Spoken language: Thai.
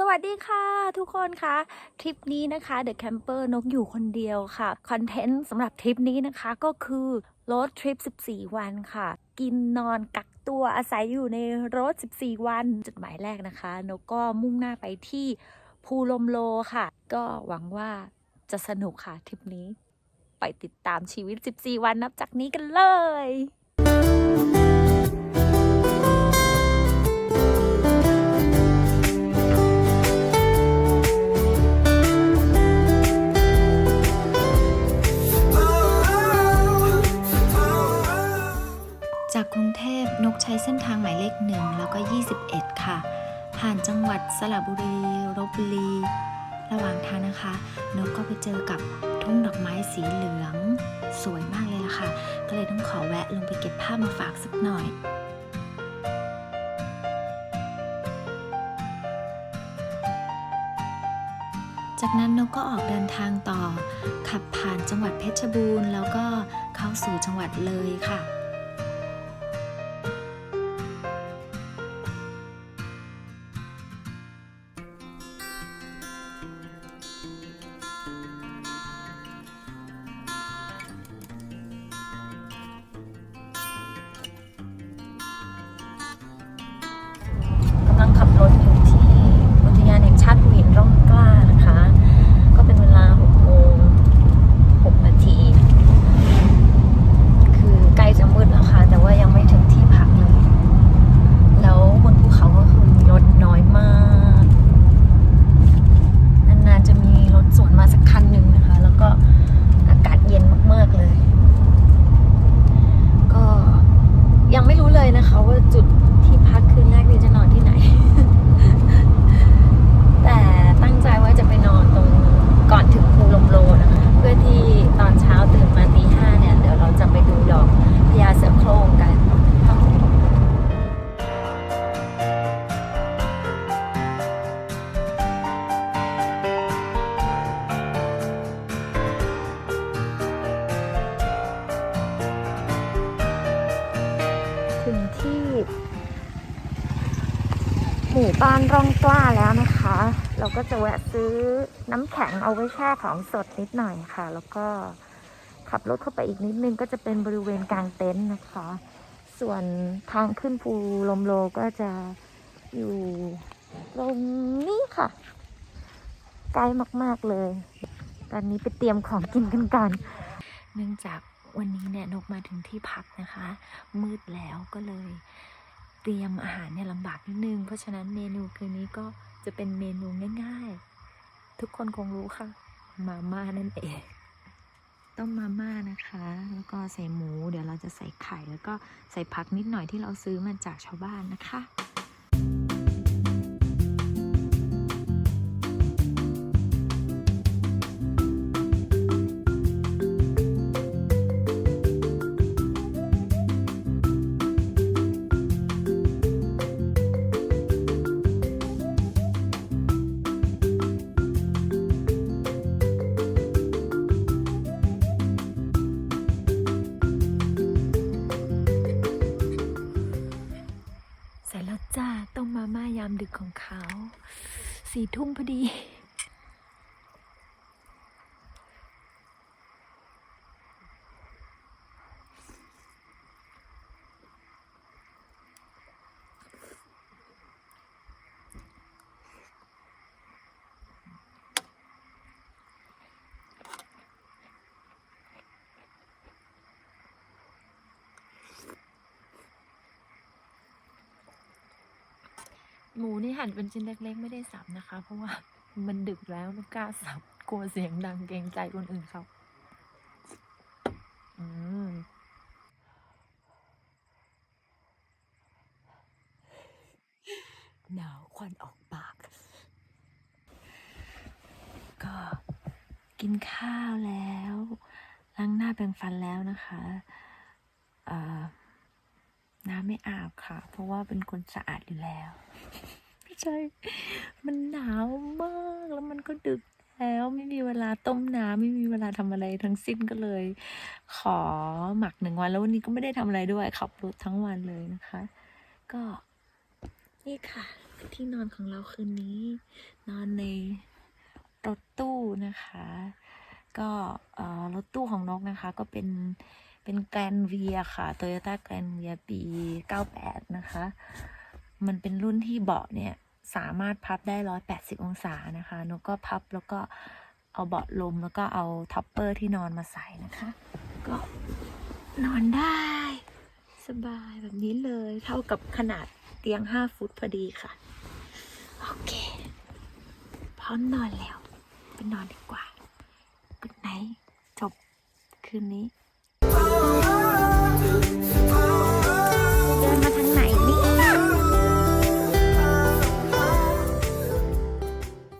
สวัสดีค่ะทุกคนคะทริปนี้นะคะ The Camper นกอยู่คนเดียวค่ะ คอนเทนต์สำหรับทริปนี้นะคะก็คือรถทริป 14 วันค่ะ กินนอนกักตัวอาศัยอยู่ในรถ 14 วัน จุดหมายแรกนะคะ นกก็มุ่งหน้าไปที่ภูลมโลค่ะ ก็หวังว่าจะสนุกค่ะทริปนี้ ไปติดตามชีวิต 14 วันนับจากนี้กันเลย ผ่านจังหวัดสระบุรีลบบุรี ระหว่างทางนะคะนกก็ไปเจอกับทุ่งดอกไม้สีเหลือง สวยมากเลยล่ะค่ะ ก็เลยต้องขอแวะลงไปเก็บภาพมาฝากสักหน่อยจากนั้นนกก็ออกเดินทางต่อ ขับผ่านจังหวัดเพชรบูรณ์ แล้วก็เข้าสู่จังหวัดเลยค่ะ หมู่บ้านร่องกล้าแล้วนะคะ เราก็จะแวะซื้อน้ำแข็งเอาไว้แช่ของสดนิดหน่อยค่ะ แล้วก็ขับรถเข้าไปอีกนิดนึงก็จะเป็นบริเวณกลางเต็นท์นะคะ ส่วนทางขึ้นภูลมโลก็จะอยู่ตรงนี้ค่ะใกล้มาก ๆ เลย ตอนนี้ไปเตรียมของกินกันก่อนเนื่องจากวันนี้เนี่ยนกมาถึงที่พักนะคะ มืดแล้วก็เลย ตรียมอาหารเนี่ยลำบากนิดนึง เพราะฉะนั้นเมนูคืนนี้ก็จะเป็นเมนูง่าย ๆ ทุกคนคงรู้ค่ะ มาม่านั่นเอง ต้มมาม่านะคะ แล้วก็ใส่หมู เดี๋ยวเราจะใส่ไข่ แล้วก็ใส่ผักนิดหน่อยที่เราซื้อมาจากชาวบ้านนะคะ ของเขา สี่ทุ่มพอดี หมูนี่หั่นเป็นชิ้นเล็ก ๆ ไม่ได้สับนะคะ เพราะว่ามันดึกแล้วไม่กล้าสับกลัวเสียงดังเกรงใจคนอื่นเขาอืมหนาวควันออกปาก ก็กินข้าวแล้ว ล้างหน้าแปรงฟันแล้วนะคะ เอ่อ น้ำไม่อาบค่ะ เพราะว่าเป็นคนสะอาดอยู่แล้วไม่ใช่ มันหนาวมากแล้วมันก็ดึกแล้วไม่มีเวลาต้มน้ำไม่มีเวลาทำอะไรทั้งสิ้นก็เลย ขอหมักหนึ่งวันแล้ววันนี้ก็ไม่ได้ทำอะไรด้วยขับรถทั้งวันเลยนะคะ ก็ นี่ค่ะ ที่นอนของเราคืนนี้ นอนในรถตู้นะคะ ก็รถตู้ของนกนะคะ ก็เป็น เป็นแกรนเวียค่ะ Toyota Grand v i a ปี 98 นะคะ มันเป็นรุ่นที่เบาะเนี่ย สามารถพับได้ 180 องศานะคะนกก็พับแล้วก็เอาเบาะลมแล้วก็เอาท็อปเปอร์ที่นอนมาใส่นะคะ ก็นอนได้ สบายแบบนี้เลยเท่ากับขนาดเตียง 5 ฟุตพอดีค่ะ โอเค พร้อมนอนแล้ว ไปนอนดีกว่า กุดไนจบคืนนี้ truth.